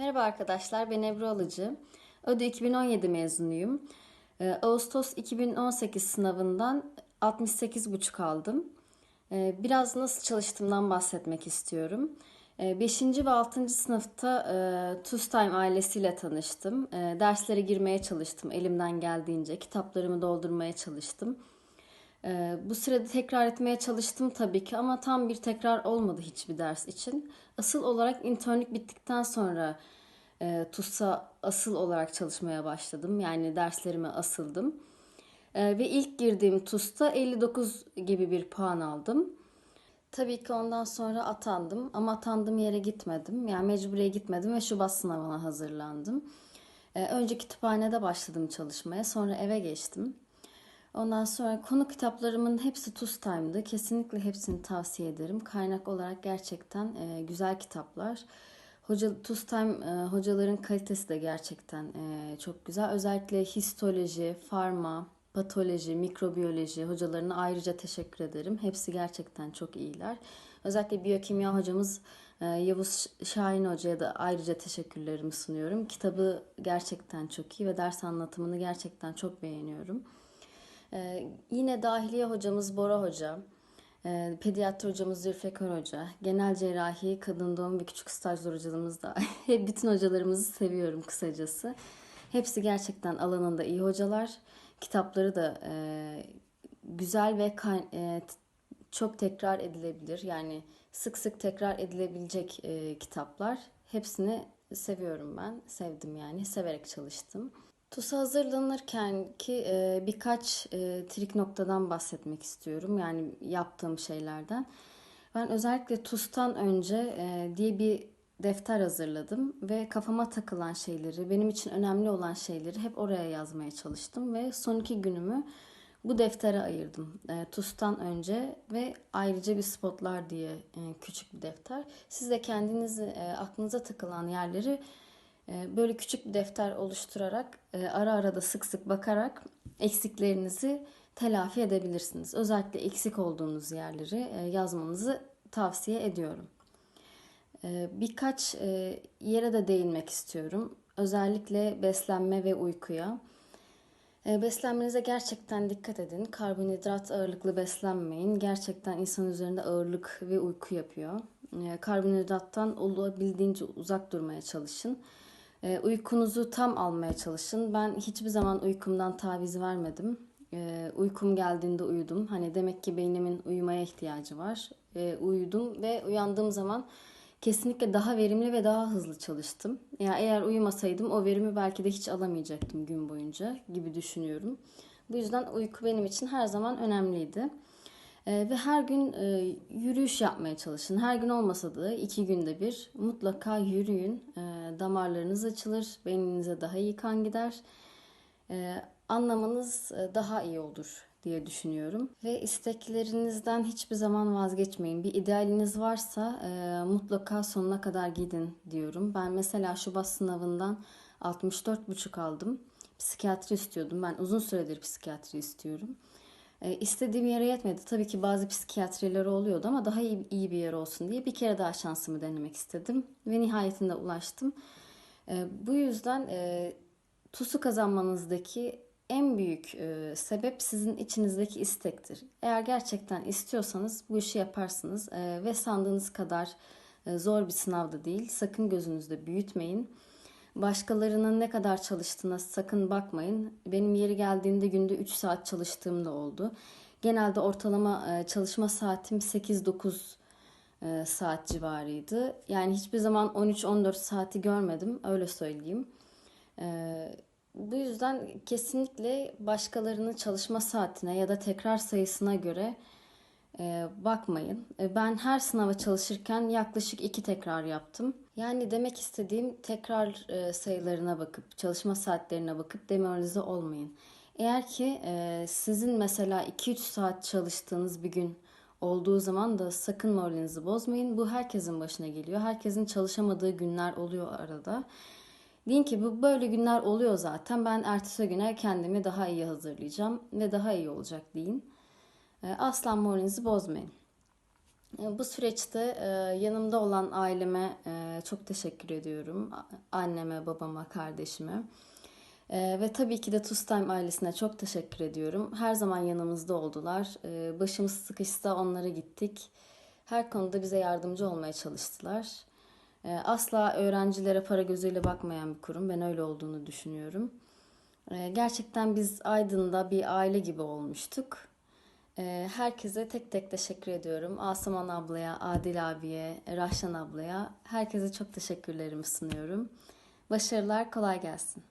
Merhaba arkadaşlar, ben Ebru Alıcı. ÖDÜ 2017 mezunuyum. Ee, Ağustos 2018 sınavından 68,5 aldım. Ee, Biraz nasıl çalıştığımdan bahsetmek istiyorum. 5. ve 6. sınıfta e, TUSTIME ailesiyle tanıştım. Derslere girmeye çalıştım elimden geldiğince. Kitaplarımı doldurmaya çalıştım. Ee, bu sırada tekrar etmeye çalıştım tabii ki ama tam bir tekrar olmadı hiçbir ders için. Asıl olarak internlik bittikten sonra e, TUS'a asıl olarak çalışmaya başladım. Yani derslerime asıldım. Ee, ve ilk girdiğim TUS'ta 59 gibi bir puan aldım. Tabii ki ondan sonra atandım ama atandığım yere gitmedim. Yani mecburiye gitmedim ve Şubat sınavına hazırlandım. Ee, önce kütüphanede başladım çalışmaya, sonra eve geçtim. Ondan sonra konu kitaplarımın hepsi TUS Time'dı. Kesinlikle hepsini tavsiye ederim. Kaynak olarak gerçekten e, güzel kitaplar. Hoca TUS Time e, hocaların kalitesi de gerçekten e, çok güzel. Özellikle histoloji, farma, patoloji, mikrobiyoloji hocalarına ayrıca teşekkür ederim. Hepsi gerçekten çok iyiler. Özellikle biyokimya hocamız e, Yavuz Şahin Hoca'ya da ayrıca teşekkürlerimi sunuyorum. Kitabı gerçekten çok iyi ve ders anlatımını gerçekten çok beğeniyorum. Ee, yine dahiliye hocamız Bora Hoca, e, pediatri hocamız Zülfikar Hoca, genel cerrahi, kadın doğum ve küçük stajlar hocamız da hep bütün hocalarımızı seviyorum kısacası. Hepsi gerçekten alanında iyi hocalar. Kitapları da e, güzel ve e, çok tekrar edilebilir. Yani sık sık tekrar edilebilecek e, kitaplar. Hepsini seviyorum ben. Sevdim yani. Severek çalıştım. TUS'a hazırlanırken ki e, birkaç e, trik noktadan bahsetmek istiyorum. Yani yaptığım şeylerden. Ben özellikle TUS'tan önce e, diye bir defter hazırladım ve kafama takılan şeyleri, benim için önemli olan şeyleri hep oraya yazmaya çalıştım ve son iki günümü bu deftere ayırdım. E, TUS'tan önce ve ayrıca bir spotlar diye e, küçük bir defter. Siz de kendiniz e, aklınıza takılan yerleri böyle küçük bir defter oluşturarak e, ara ara da sık sık bakarak eksiklerinizi telafi edebilirsiniz. Özellikle eksik olduğunuz yerleri e, yazmanızı tavsiye ediyorum. E, Birkaç e, yere de değinmek istiyorum. Özellikle beslenme ve uykuya. Beslenmenize gerçekten dikkat edin. Karbonhidrat ağırlıklı beslenmeyin. Gerçekten insan üzerinde ağırlık ve uyku yapıyor. Karbonhidrattan olabildiğince uzak durmaya çalışın. E, Uykunuzu tam almaya çalışın. Ben hiçbir zaman uykumdan taviz vermedim. E, Uykum geldiğinde uyudum. Hani demek ki beynimin uyumaya ihtiyacı var. E, Uyudum ve uyandığım zaman kesinlikle daha verimli ve daha hızlı çalıştım. Ya eğer uyumasaydım o verimi belki de hiç alamayacaktım gün boyunca gibi düşünüyorum. Bu yüzden uyku benim için her zaman önemliydi. Ee, ve her gün e, yürüyüş yapmaya çalışın. Her gün olmasa da iki günde bir mutlaka yürüyün. Ee, damarlarınız açılır, beyninize daha iyi kan gider. Ee, anlamanız e, daha iyi olur diye düşünüyorum. Ve isteklerinizden hiçbir zaman vazgeçmeyin. Bir idealiniz varsa e, mutlaka sonuna kadar gidin diyorum. Ben mesela Şubat sınavından 64,5 aldım. Psikiyatri istiyordum. Ben uzun süredir psikiyatri istiyorum. E, istediğim yere yetmedi. Tabii ki bazı psikiyatrileri oluyordu ama daha iyi, iyi bir yer olsun diye bir kere daha şansımı denemek istedim. Ve nihayetinde ulaştım. E, bu yüzden e, TUS'u kazanmanızdaki en büyük e, sebep sizin içinizdeki istektir. Eğer gerçekten istiyorsanız bu işi yaparsınız E, ve sandığınız kadar e, zor bir sınav da değil. Sakın gözünüzde büyütmeyin. Başkalarının ne kadar çalıştığına sakın bakmayın. Benim yeri geldiğinde günde 3 saat çalıştığım da oldu. Genelde ortalama e, çalışma saatim 8-9 e, saat civarıydı. Yani hiçbir zaman 13-14 saati görmedim, öyle söyleyeyim. E, bu yüzden kesinlikle başkalarının çalışma saatine ya da tekrar sayısına göre bakmayın. Ben her sınava çalışırken yaklaşık iki tekrar yaptım. Yani demek istediğim tekrar e, sayılarına bakıp, çalışma saatlerine bakıp demoralize olmayın. Eğer ki e, sizin mesela 2-3 saat çalıştığınız bir gün olduğu zaman da sakın moralinizi bozmayın. Bu herkesin başına geliyor. Herkesin çalışamadığı günler oluyor arada. Deyin ki bu böyle günler oluyor zaten. Ben ertesi güne kendimi daha iyi hazırlayacağım ve daha iyi olacak deyin. E, Asla moralinizi bozmayın. E, Bu süreçte e, yanımda olan aileme e, çok teşekkür ediyorum. Anneme, babama, kardeşime. E, Ve tabii ki de Tustime ailesine çok teşekkür ediyorum. Her zaman yanımızda oldular. Başımız sıkışsa onlara gittik. Her konuda bize yardımcı olmaya çalıştılar. Asla öğrencilere para gözüyle bakmayan bir kurum. Ben öyle olduğunu düşünüyorum. Gerçekten biz Aydın'da bir aile gibi olmuştuk. Ee, Herkese tek tek teşekkür ediyorum. Asuman ablaya, Adil abiye, Rahşan ablaya, herkese çok teşekkürlerimi sunuyorum. Başarılar, kolay gelsin.